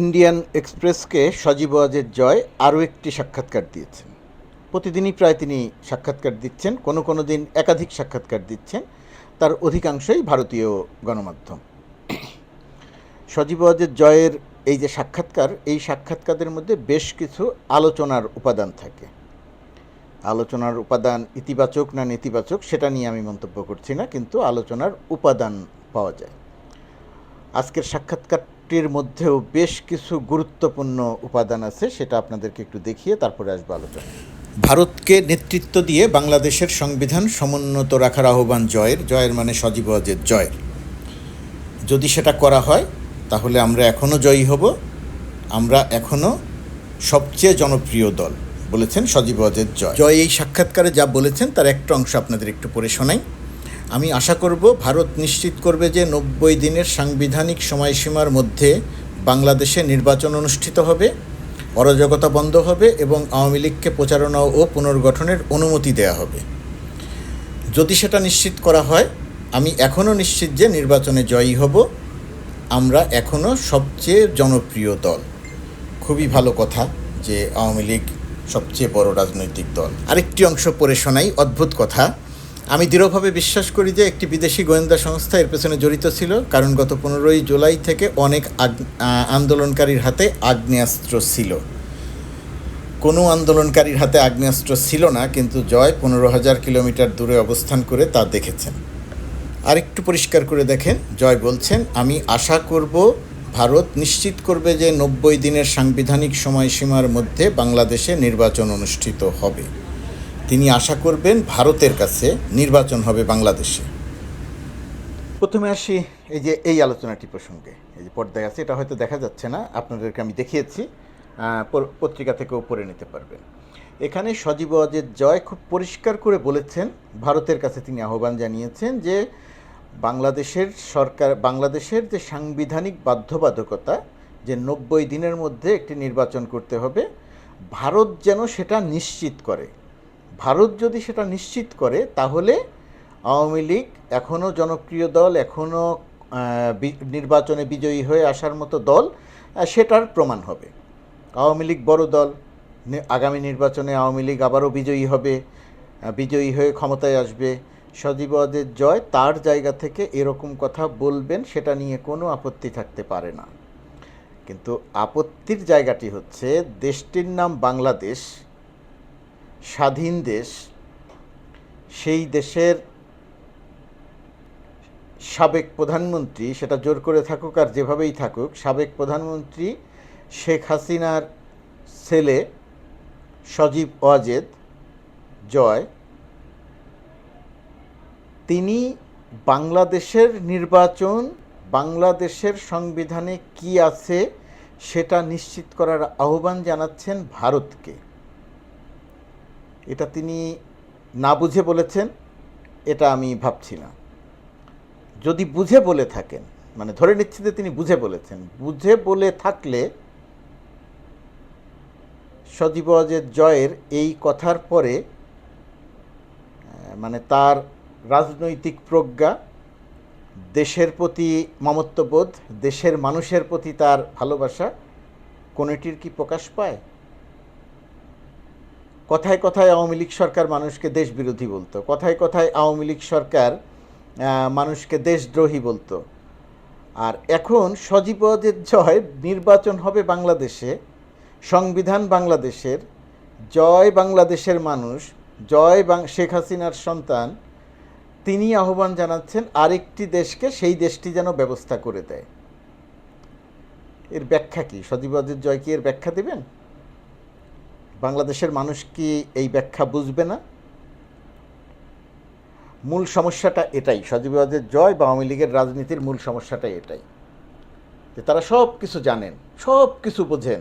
Indian এক্সপ্রেসকে সজীব ওয়াজের জয় আরও একটি সাক্ষাৎকার দিয়েছেন। প্রতিদিনই প্রায় তিনি সাক্ষাৎকার দিচ্ছেন, কোনো কোনো দিন একাধিক সাক্ষাৎকার দিচ্ছেন। তার অধিকাংশই ভারতীয় গণমাধ্যম। সজীব ওয়াজের জয়ের এই যে সাক্ষাৎকার, এই সাক্ষাৎকারের মধ্যে বেশ কিছু আলোচনার উপাদান থাকে। আলোচনার উপাদান ইতিবাচক না নেতিবাচক, সেটা নিয়ে আমি মন্তব্য করছি না, কিন্তু আলোচনার উপাদান পাওয়া যায়। আজকের সাক্ষাৎকারটির মধ্যেও বেশ কিছু গুরুত্বপূর্ণ উপাদান আছে, সেটা আপনাদেরকে একটু দেখিয়ে তারপরে আসব আলোচনা। ভারতকে নেতৃত্ব দিয়ে বাংলাদেশের সংবিধান সমুন্নত রাখার আহ্বান জয়ের জয়ের মানে সজীব অজের জয়ের। যদি সেটা করা হয়, তাহলে আমরা এখনও জয়ী হব, আমরা এখনও সবচেয়ে জনপ্রিয় দল, বলেছেন সজীব অজের জয়। জয় এই সাক্ষাৎকারে যা বলেছেন, তার একটা অংশ আপনাদের একটু পড়ে শোনাই। আমি আশা করব ভারত নিশ্চিত করবে যে নব্বই দিনের সাংবিধানিক সময়সীমার মধ্যে বাংলাদেশে নির্বাচন অনুষ্ঠিত হবে, অরাজকতা বন্ধ হবে এবং আওয়ামী লীগকে প্রচারণা ও পুনর্গঠনের অনুমতি দেওয়া হবে। যদি সেটা নিশ্চিত করা হয়, আমি এখনও নিশ্চিত যে নির্বাচনে জয়ী হব। আমরা এখনও সবচেয়ে জনপ্রিয় দল। খুবই ভালো কথা যে আওয়ামী লীগ সবচেয়ে বড় রাজনৈতিক দল। আরেকটি অংশ পড়ে শোনাই, অদ্ভুত কথা। আমি দৃঢ়ভাবে বিশ্বাস করি যে একটি বিদেশি গোয়েন্দা সংস্থা এর পেছনে জড়িত ছিল, কারণ গত পনেরোই জুলাই থেকে অনেক আন্দোলনকারীর হাতে আগ্নেয়াস্ত্র ছিল। কোনো আন্দোলনকারীর হাতে আগ্নেয়াস্ত্র ছিল না, কিন্তু জয় পনেরো হাজার কিলোমিটার দূরে অবস্থান করে তা দেখেছেন। আরেকটু পরিষ্কার করে দেখেন, জয় বলছেন, আমি আশা করব, ভারত নিশ্চিত করবে যে নব্বই দিনের সাংবিধানিক সময়সীমার মধ্যে বাংলাদেশে নির্বাচন অনুষ্ঠিত হবে। তিনি আশা করবেন ভারতের কাছে নির্বাচন হবে বাংলাদেশে। প্রথমে আসি এই যে এই আলোচনাটি প্রসঙ্গে। এই যে পর্দায় আছে, এটা হয়তো দেখা যাচ্ছে না, আপনাদেরকে আমি দেখিয়েছি পত্রিকা থেকেও পড়ে নিতে পারবেন। এখানে সজীব ওয়াজেদ জয় খুব পরিষ্কার করে বলেছেন, ভারতের কাছে তিনি আহ্বান জানিয়েছেন যে বাংলাদেশের সরকার, বাংলাদেশের যে সাংবিধানিক বাধ্যবাধকতা, যে নব্বই দিনের মধ্যে একটি নির্বাচন করতে হবে, ভারত যেন সেটা নিশ্চিত করে। ভারত যদি সেটা নিশ্চিত করে, তাহলে আওয়ামী লীগ এখনও জনপ্রিয় দল এখনও নির্বাচনে বিজয়ী হয়ে আসার মতো দল সেটার প্রমাণ হবে। আওয়ামী লীগ বড় দল আগামী নির্বাচনে আওয়ামী লীগ আবারও বিজয়ী হবে বিজয়ী হয়ে ক্ষমতায় আসবে। সজীব ওয়াজেদ জয় তার জায়গা থেকে এরকম কথা বলবেন, সেটা নিয়ে কোনো আপত্তি থাকতে পারে না। কিন্তু আপত্তির জায়গাটি হচ্ছে, দেশটির নাম বাংলাদেশ স্বাধীন দেশ, সেই দেশের সাবেক প্রধানমন্ত্রী, সেটা জোর করে থাকুক আর যেভাবেই থাকুক, সাবেক প্রধানমন্ত্রী শেখ হাসিনার ছেলে সজীব ওয়াজেদ জয়, তিনি বাংলাদেশের নির্বাচন, বাংলাদেশের সংবিধানে কি আছে সেটা নিশ্চিত করার আহ্বান জানাচ্ছেন ভারতকে। এটা তিনি না বুঝে বলেছেন, এটা আমি ভাবছি না। যদি বুঝে বলে থাকেন মানে ধরে নিচ্ছি যে তিনি বুঝে বলেছেন, বুঝে বলে থাকলে সজীব ওয়াজেদ জয়ের এই কথার পরে মানে তার রাজনৈতিক প্রজ্ঞা, দেশের প্রতি মমত্ববোধ, দেশের মানুষের প্রতি তার ভালোবাসা, কোনোটির কি প্রকাশ পায়? কথায় কথায় আওয়ামী লীগ সরকার মানুষকে দেশ বিরোধী বলতো। কথায় কথায় আওয়ামী লীগ সরকার মানুষকে দেশদ্রোহী বলতো। আর এখন সজীব ওয়াজেদ জয় নির্বাচন হবে বাংলাদেশে, সংবিধান বাংলাদেশের, জয় বাংলাদেশের মানুষ, জয় বাং, শেখ হাসিনার সন্তান, তিনি আহ্বান জানাচ্ছেন আরেকটি দেশকে, সেই দেশটি যেন ব্যবস্থা করে দেয়। এর ব্যাখ্যা কি? সজীব জয় কি এর ব্যাখ্যা দেবেন? বাংলাদেশের মানুষ কি এই ব্যাখ্যা বুঝবে না? মূল সমস্যাটা এটাই সজীবাদের জয় বা আওয়ামী লীগের রাজনীতির মূল সমস্যাটা এটাই। যে তারা সব কিছু জানেন সব কিছু বোঝেন।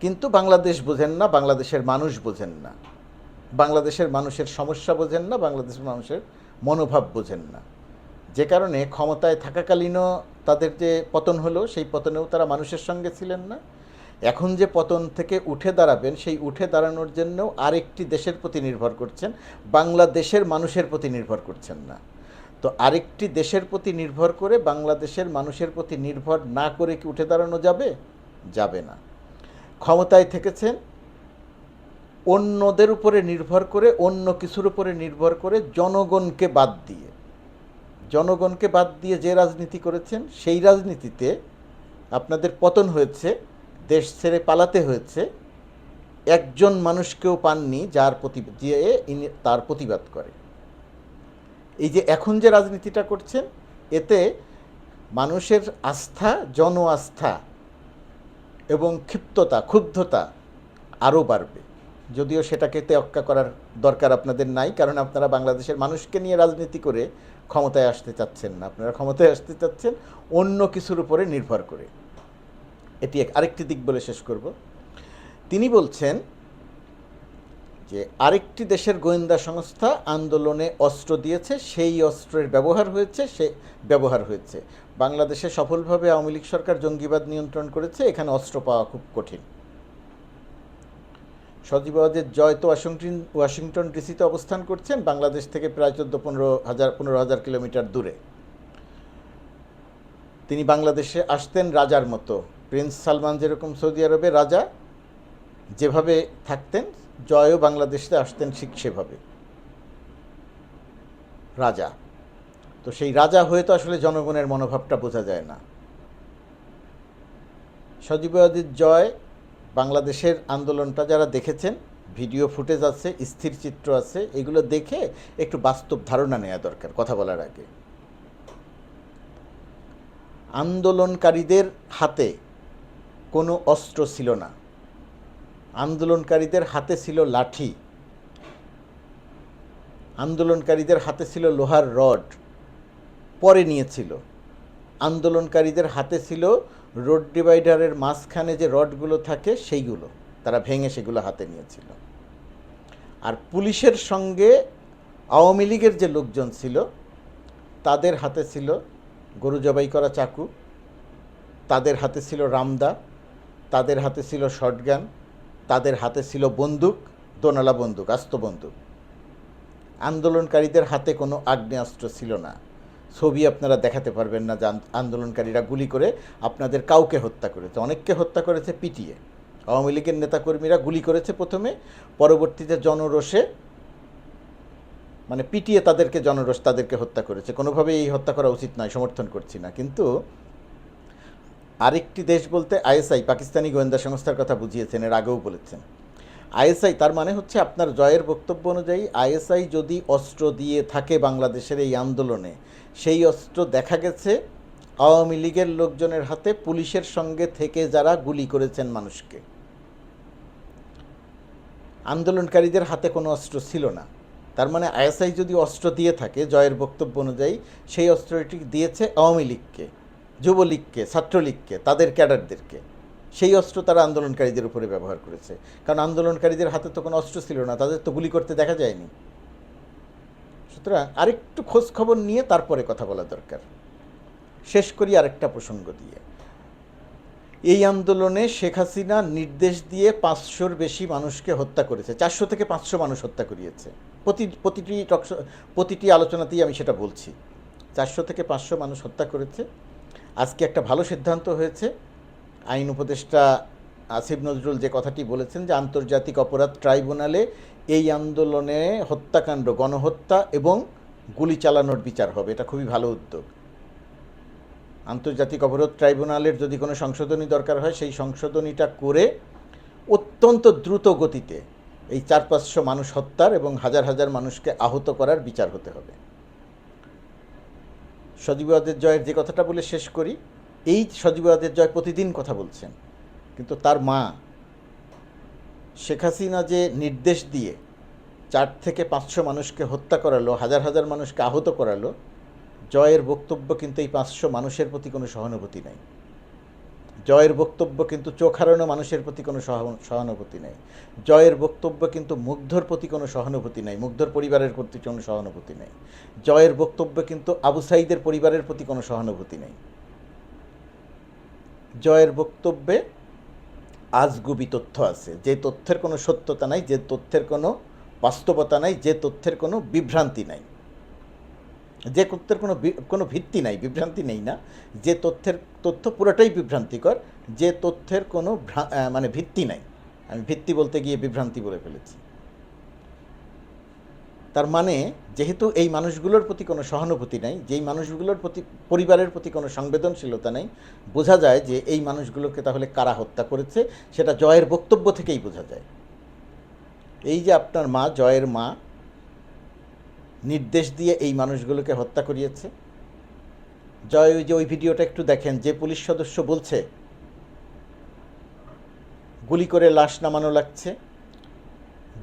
কিন্তু বাংলাদেশ বোঝেন না, বাংলাদেশের মানুষ বোঝেন না। বাংলাদেশের মানুষের সমস্যা বোঝেন না, বাংলাদেশের মানুষের মনোভাব বোঝেন না। যে কারণে ক্ষমতায় থাকাকালীনও তাদের যে পতন হলো, সেই পতনেও তারা মানুষের সঙ্গে ছিলেন না। এখন যে পতন থেকে উঠে দাঁড়াবেন, সেই উঠে দাঁড়ানোর জন্যও আরেকটি দেশের প্রতি নির্ভর করছেন। বাংলাদেশের মানুষের প্রতি নির্ভর করছেন না। তো আরেকটি দেশের প্রতি নির্ভর করে বাংলাদেশের মানুষের প্রতি নির্ভর না করে কি উঠে দাঁড়ানো যাবে? যাবে না। ক্ষমতায় থেকেছেন, অন্যদের উপরে নির্ভর করে, অন্য কিছুর উপরে নির্ভর করে জনগণকে বাদ দিয়ে। জনগণকে বাদ দিয়ে যে রাজনীতি করেছেন, সেই রাজনীতিতে আপনাদের পতন হয়েছে। দেশ ছেড়ে পালাতে হয়েছে, একজন মানুষকেও পাননি যার প্রতি, যে ইনি তার প্রতিবাদ করে। এই যে এখন যে রাজনীতিটা করছেন, এতে মানুষের আস্থা জন আস্থা এবং ক্ষিপ্ততা, ক্ষুব্ধতা আরও বাড়বে। যদিও সেটাকে তেঅক্কা করার দরকার আপনাদের নাই, কারণ আপনারা বাংলাদেশের মানুষকে নিয়ে রাজনীতি করে ক্ষমতায় আসতে চাচ্ছেন না। আপনারা ক্ষমতায় আসতে চাচ্ছেন অন্য কিছুর উপরে নির্ভর করে। এটি এক আরেকটি দিক বলে শেষ করব। তিনি বলছেন যে আরেকটি দেশের গোয়েন্দা সংস্থা আন্দোলনে অস্ত্র দিয়েছে, সেই অস্ত্রের ব্যবহার হয়েছে, সে ব্যবহার হয়েছে। বাংলাদেশে সফলভাবে আওয়ামী লীগ সরকার জঙ্গিবাদ নিয়ন্ত্রণ করেছে, এখানে অস্ত্র পাওয়া খুব কঠিন। সজীবাদের জয় তো ওয়াশিংটন ওয়াশিংটন ডিসিতে অবস্থান করছেন, বাংলাদেশ থেকে প্রায় চোদ্দ পনেরো হাজার পনেরো হাজার কিলোমিটার দূরে। তিনি বাংলাদেশে আসতেন রাজার মতো। প্রিন্স সালমান যেরকম সৌদি আরবে রাজা, যেভাবে থাকতেন, জয়ও বাংলাদেশে আসতেন ঠিক সেভাবে। রাজা। তো সেই রাজা হয়ে তো আসলে জনগণের মনোভাবটা বোঝা যায় না। সজীবাদির জয়, বাংলাদেশের আন্দোলনটা যারা দেখেছেন, ভিডিও ফুটেজ আছে, স্থির চিত্র আছে, এগুলো দেখে একটু বাস্তব ধারণা নেওয়া দরকার, কথা বলার আগে। আন্দোলনকারীদের হাতে কোনো অস্ত্র ছিল না। আন্দোলনকারীদের হাতে ছিল লাঠি। আন্দোলনকারীদের হাতে ছিল লোহার রড। পরে নিয়েছিল। আন্দোলনকারীদের হাতে ছিল রোড ডিভাইডারের মাঝখানে যে রডগুলো থাকে, সেইগুলো। তারা ভেঙে সেগুলো হাতে নিয়েছিল। আর পুলিশের সঙ্গে আওয়ামী লীগের যে লোকজন ছিল, তাদের হাতে ছিল গরু জবাই করা চাকু, তাদের হাতে ছিল রামদা তাদের হাতে ছিল শটগান, তাদের হাতে ছিল বন্দুক, দোনালা বন্দুক, আস্ত বন্দুক। আন্দোলনকারীদের হাতে কোনো আগ্নেয়াস্ত্র ছিল না। ছবি আপনারা দেখাতে পারবেন না যে আন্দোলনকারীরা গুলি করে আপনাদের কাউকে হত্যা করেছে, অনেককে হত্যা করেছে পিটিয়ে। আওয়ামী লীগের নেতাকর্মীরা গুলি করেছে প্রথমে, পরবর্তীতে জনরোষে মানে পিটিয়ে তাদেরকে জনরোষ তাদেরকে হত্যা করেছে। কোনোভাবেই এই হত্যা করা উচিত নয়, সমর্থন করছি না। কিন্তু আরেকটি দেশ বলতে আইএসআই, পাকিস্তানি গোয়েন্দা সংস্থার কথা বুঝিয়েছেন, এর আগেও বলেছেন। আইএসআই তার মানে হচ্ছে আপনার জয়ের বক্তব্য অনুযায়ী আইএসআই যদি অস্ত্র দিয়ে থাকে বাংলাদেশের এই আন্দোলনে, সেই অস্ত্র দেখা গেছে আওয়ামী লীগের লোকজনের হাতে পুলিশের সঙ্গে থেকে যারা গুলি করেছেন মানুষকে। আন্দোলনকারীদের হাতে কোনো অস্ত্র ছিল না। তার মানে আইএসআই যদি অস্ত্র দিয়ে থাকে, জয়ের বক্তব্য অনুযায়ী সেই অস্ত্রটি দিয়েছে আওয়ামী লীগকে। যুবলীগকে, ছাত্রলীগকে, তাদের ক্যাডারদেরকে, সেই অস্ত্র তারা আন্দোলনকারীদের উপরে ব্যবহার করেছে। কারণ আন্দোলনকারীদের হাতে তো কোনো অস্ত্র ছিল না, তাদের তো গুলি করতে দেখা যায়নি। সুতরাং আরেকটু খোঁজ খবর নিয়ে তারপরে কথা বলা দরকার। শেষ করি আরেকটা প্রসঙ্গ দিয়ে। এই আন্দোলনে শেখ হাসিনা নির্দেশ দিয়ে পাঁচশোর বেশি মানুষকে হত্যা করেছে। চারশো থেকে পাঁচশো মানুষ হত্যা করিয়েছে। প্রতি, প্রতিটি প্রতিটি আলোচনাতেই আমি সেটা বলছি। চারশো থেকে পাঁচশো মানুষ হত্যা করেছে। আজকে একটা ভালো সিদ্ধান্ত হয়েছে। আইন উপদেষ্টা আসিফ নজরুল যে কথাটি বলেছেন যে আন্তর্জাতিক অপরাধ ট্রাইব্যুনালে এই আন্দোলনে হত্যাকাণ্ড, গণহত্যা এবং গুলি চালানোর বিচার হবে। এটা খুবই ভালো উদ্যোগ। আন্তর্জাতিক অপরাধ ট্রাইব্যুনালের যদি কোনো সংশোধনী দরকার হয়, সেই সংশোধনীটা করে অত্যন্ত দ্রুত গতিতে এই চার পাঁচশো মানুষ হত্যার এবং হাজার হাজার মানুষকে আহত করার বিচার হতে হবে। সজীবাদের জয়ের যে কথাটা বলে শেষ করি, এই সজীবাদের জয় প্রতিদিন কথা বলছেন। কিন্তু তার মা, শেখ হাসিনা যে নির্দেশ দিয়ে চার থেকে পাঁচশো মানুষকে হত্যা করালো, হাজার হাজার মানুষকে আহত করালো, জয়ের বক্তব্য কিন্তু এই পাঁচশো মানুষের প্রতি কোনো সহানুভূতি নেই। জয়ের বক্তব্য কিন্তু চোখ হারানো মানুষের প্রতি কোনো সহা- সহানুভূতি নেই। জয়ের বক্তব্য কিন্তু মুগ্ধর প্রতি কোনো সহানুভূতি নেই, মুগ্ধর পরিবারের প্রতি কোনো সহানুভূতি নেই। জয়ের বক্তব্য কিন্তু আবু সাইদের পরিবারের প্রতি কোনো সহানুভূতি নেই। জয়ের বক্তব্যে আজগুবি তথ্য আছে। যে তথ্যের কোনো সত্যতা নাই, যে তথ্যের কোনো বাস্তবতা নাই, যে তথ্যের কোনো বিভ্রান্তি নাই। যে তথ্যের কোনো কোনো ভিত্তি নাই, বিভ্রান্তি নেই না, যে তথ্যের তথ্য পুরোটাই বিভ্রান্তিকর, যে তথ্যের কোনো মানে ভিত্তি নাই। আমি ভিত্তি বলতে গিয়ে বিভ্রান্তি বলে ফেলেছি। তার মানে যেহেতু এই মানুষগুলোর প্রতি কোনো সহানুভূতি নাই, যেই মানুষগুলোর প্রতি, পরিবারের প্রতি কোনো সংবেদনশীলতা নেই, বোঝা যায় যে এই মানুষগুলোকে তাহলে কারা হত্যা করেছে, সেটা জয়ের বক্তব্য থেকেই বোঝা যায়। এই যে আপনার মা, জয়ের মা নির্দেশ দিয়ে এই মানুষগুলোকে হত্যা করিয়েছে। জয় যে ওই ভিডিওটা একটু দেখেন, যে পুলিশ সদস্য বলছে, গুলি করে লাশ নামানো লাগছে।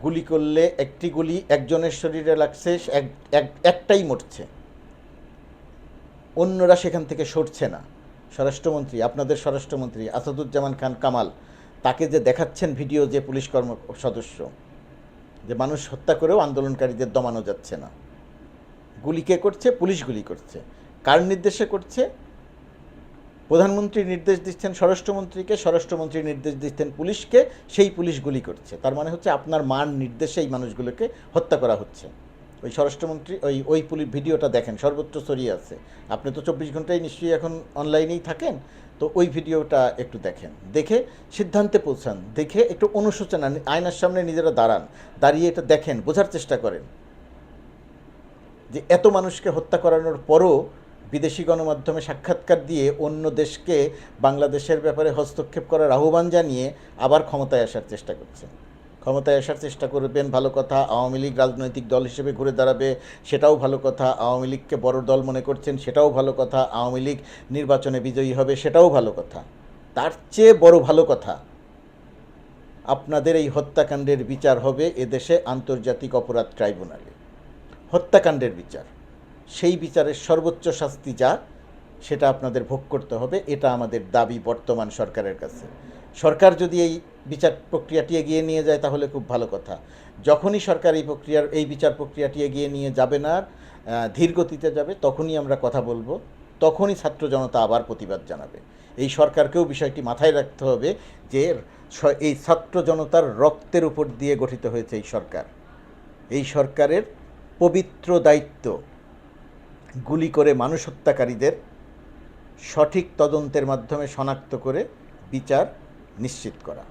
গুলি করলে একটি গুলি একজনের শরীরে লাগছে এক, এক- একটাই মরছে। অন্যরা সেখান থেকে সরছে না। স্বরাষ্ট্রমন্ত্রী, আপনাদের স্বরাষ্ট্রমন্ত্রী আসাদুজ্জামান খান কামাল, তাকে যে দেখাচ্ছেন ভিডিও যে পুলিশ কর্ম, সদস্য, যে মানুষ হত্যা করেও আন্দোলনকারীদের দমানো যাচ্ছে না। গুলি কে করছে? পুলিশ গুলি করছে। কার নির্দেশে করছে? প্রধানমন্ত্রী নির্দেশ দিচ্ছেন স্বরাষ্ট্রমন্ত্রীকে, স্বরাষ্ট্রমন্ত্রী নির্দেশ দিচ্ছেন পুলিশকে, সেই পুলিশ গুলি করছে। তার মানে হচ্ছে আপনার মার নির্দেশে এই মানুষগুলোকে হত্যা করা হচ্ছে। ওই স্বরাষ্ট্রমন্ত্রী, ওই ওই পুলিশ ভিডিওটা দেখেন সর্বত্র ছড়িয়ে আছে। আপনি তো চব্বিশ ঘন্টায় নিশ্চয়ই এখন অনলাইনেই থাকেন, তো ওই ভিডিওটা একটু দেখেন। দেখে সিদ্ধান্তে পৌঁছান, দেখে একটু অনুশোচনা, আয়নার সামনে নিজেরা দাঁড়ান, দাঁড়িয়ে এটা দেখেন, বোঝার চেষ্টা করেন। যে এত মানুষকে হত্যা করানোর পরও বিদেশি গণমাধ্যমে সাক্ষাৎকার দিয়ে অন্য দেশকে বাংলাদেশের ব্যাপারে হস্তক্ষেপ করার আহ্বান জানিয়ে আবার ক্ষমতায় আসার চেষ্টা করছেন ক্ষমতায় আসার চেষ্টা করবেন ভালো কথা আওয়ামী লীগ রাজনৈতিক দল হিসেবে ঘুরে দাঁড়াবে, সেটাও ভালো কথা। আওয়ামী লীগকে বড় দল মনে করছেন, সেটাও ভালো কথা। আওয়ামী লীগ নির্বাচনে বিজয়ী হবে, সেটাও ভালো কথা। তার চেয়ে বড় ভালো কথা, আপনাদের এই হত্যাকাণ্ডের বিচার হবে এদেশে আন্তর্জাতিক অপরাধ ট্রাইব্যুনালে। হত্যাকাণ্ডের বিচার। সেই বিচারের সর্বোচ্চ শাস্তি যা, সেটা আপনাদের ভোগ করতে হবে। এটা আমাদের দাবি বর্তমান সরকারের কাছে। সরকার যদি এই বিচার প্রক্রিয়াটি এগিয়ে নিয়ে যায়, তাহলে খুব ভালো কথা। যখনই সরকার এই প্রক্রিয়ার, এই বিচার প্রক্রিয়াটি এগিয়ে নিয়ে যাবে না ধীর গতিতে যাবে, তখনই আমরা কথা বলব। তখনই ছাত্র জনতা আবার প্রতিবাদ জানাবে। এই সরকারকেও বিষয়টি মাথায় রাখতে হবে যে এই ছাত্র জনতার রক্তের উপর দিয়ে গঠিত হয়েছে এই সরকার। এই সরকারের পবিত্র দায়িত্ব গুলি করে মানুষ হত্যাকারীদের সঠিক তদন্তের মাধ্যমে শনাক্ত করে বিচার নিশ্চিত করা।